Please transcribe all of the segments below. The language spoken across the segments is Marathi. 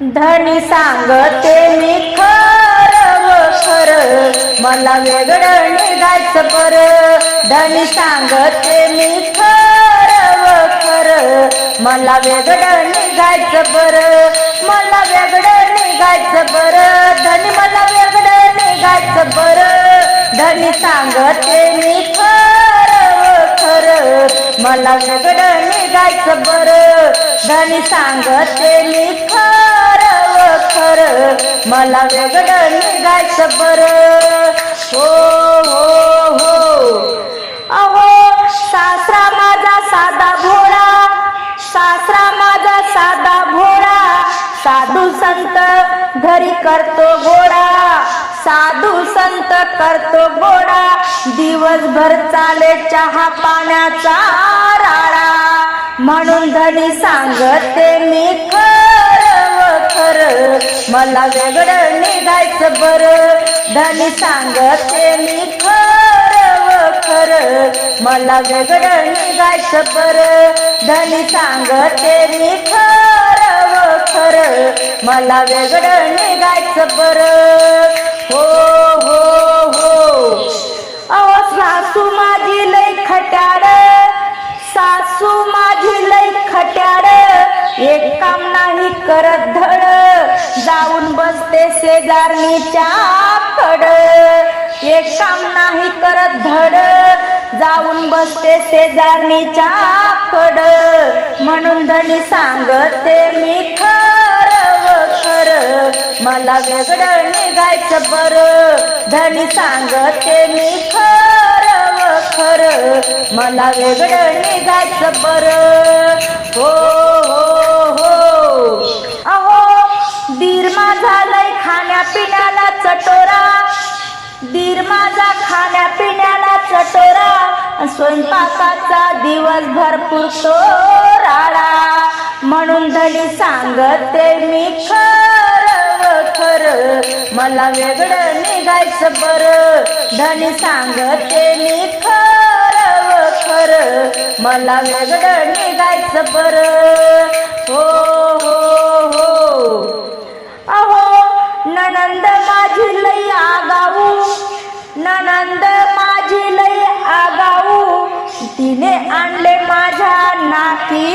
धनी सांगते मी खर व खरं. मला वेगळं निघायचं बरं. धनी सांगते मी खर व खरं. मला वेगळं निघायचं बरं. मला वेगळं निघायचं बरं. धनी मला वेगळं निघायचं बरं. धनी सांगते मी खर व खरं. मला वेगळं निघायचं बरं. धनी सांगते मी खर मला वेगळं निघायचं बरं. हो हो हो. अहो सासरा माझा साधा भोळा. सासरा माझा साधा भोळा. साधू संत घरी करतो घोडा. साधू संत करतो घोडा. दिवसभर चाले चहा पाण्याचा राळा म्हणून धनी सांगते मी खरं. कर मला वेगळं निघायचं बरं. धनी सांगते मी खर व खरं. मला वेगळं निघायचं बरं. धनी सांगते मी खर व खरं. मला वेगळं निघायचं बरं. हो हो हो. अहो सासू माझी शेजारणीच्या कड एक काम नाही करत धड. जाऊन बसते शेजारणीच्या कड म्हणून धनी सांगते मी खरं खर. मला वेगळं निघायचं बरं. धनी सांगते मी खरं खर. मला वेगळं निघायचं बरं. हो हो. झालाय माझा खाण्यापिण्याला चटोरा. दीर माझा खाण्यापिण्याला चटोरा. स्वयंपाकाचा दिवस भरपूर तो राडा. म्हणून धनी सांगते मी खरं खरं मला वेगळं निघायचं बरं. धनी सांगते मी खरं खरं मला वेगळं निघायचं बरं. हो हो. ननंद माझी लई आगाऊ. ननंद माझी लई आगाऊ. तिने आणले माझ्या नाकी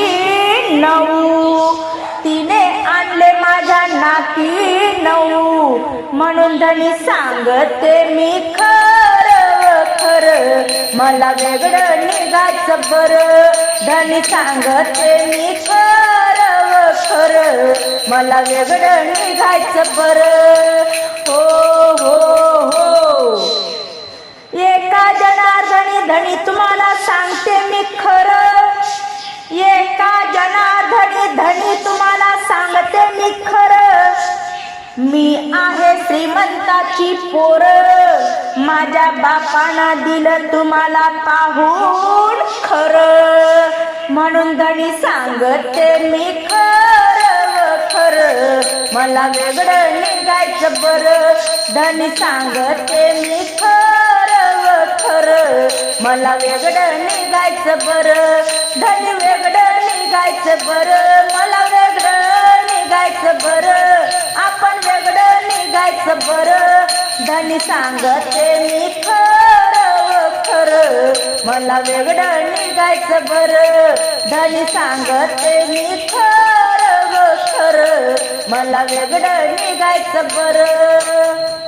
नऊ. तिने आणले माझ्या नाकी नऊ. म्हणून धनी सांगते मी खरं खर खरं. मला वेगळं निघायचं बरं. धनी सांगते मी खर. खरं मला वेगळं निघायचं बरं. हो हो हो. एका जनार्दनी धनी तुम्हाला सांगते मी खरं. एका जनार्दनी धनी तुम्हाला सांगते मी खरं. मी आहे श्रीमंताची पोर. माझ्या बापाना दिलं तुम्हाला पाहून खरं. म्हणून धनी सांगते मी खरं. मला वेगळं निघायचं बरं. धनी सांगते मी खर खर खरं. मला वेगळं निघायचं बरं. धनी वेगळं निघायचं बरं. मला वेगळं निघायचं बरं. आपण वेगळं निघायचं बरं. धनी सांगते मी खर खरं. मला वेगळं निघायचं बरं. धनी सांगते मी खर मला वेगळं निघायचं बरं.